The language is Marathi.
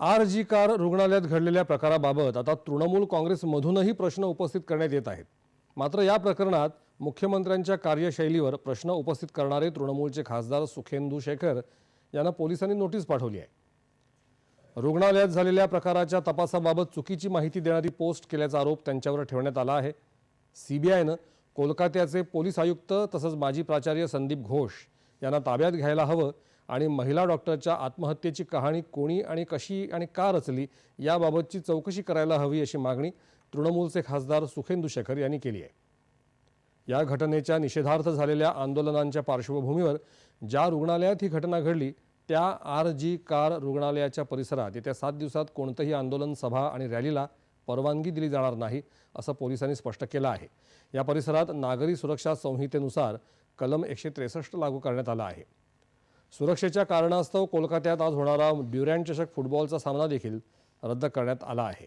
आर जी कार रुग्णालयात घडलेल्या प्रकाराबाबत आता तृणमूल काँग्रेसमधूनही प्रश्न उपस्थित करण्यात येत आहेत. मात्र या प्रकरणात मुख्यमंत्र्यांच्या कार्यशैलीवर प्रश्न उपस्थित करणारे तृणमूलचे खासदार सुखेंदू शेखर यांना पोलिसांनी नोटीस पाठवली आहे. रुग्णालयात झालेल्या प्रकाराच्या तपासाबाबत चुकीची माहिती देणारी पोस्ट केल्याचा आरोप त्यांच्यावर ठेवण्यात आला आहे. सीबीआयनं कोलकात्याचे पोलीस आयुक्त तसंच माजी प्राचार्य संदीप घोष यांना ताब्यात घ्यायला हवं आणि महिला डॉक्टरच्या आत्महत्येची कहाणी कोणी आणि कशी आणि का रचली याबाबतची चौकशी करायला हवी अशी मागणी तृणमूलचे खासदार सुखेंदू शेखर यांनी केली आहे. या घटनेच्या निषेधार्थ झालेल्या आंदोलनांच्या पार्श्वभूमीवर ज्या रुग्णालयात ही घटना घडली त्या आर जी कार रुग्णालयाच्या परिसरात येत्या सात दिवसात कोणतंही आंदोलन सभा आणि रॅलीला परवानगी दिली जाणार नाही असं पोलिसांनी स्पष्ट केलं आहे. या परिसरात नागरी सुरक्षा संहितेनुसार कलम एकशे त्रेसष्ट लागू करण्यात आला आहे. सुरक्षेच्या कारणास्तव कोलकात्यात आज होणारा ड्युरँड चषक फुटबॉलचा सामना देखील रद्द करण्यात आला आहे.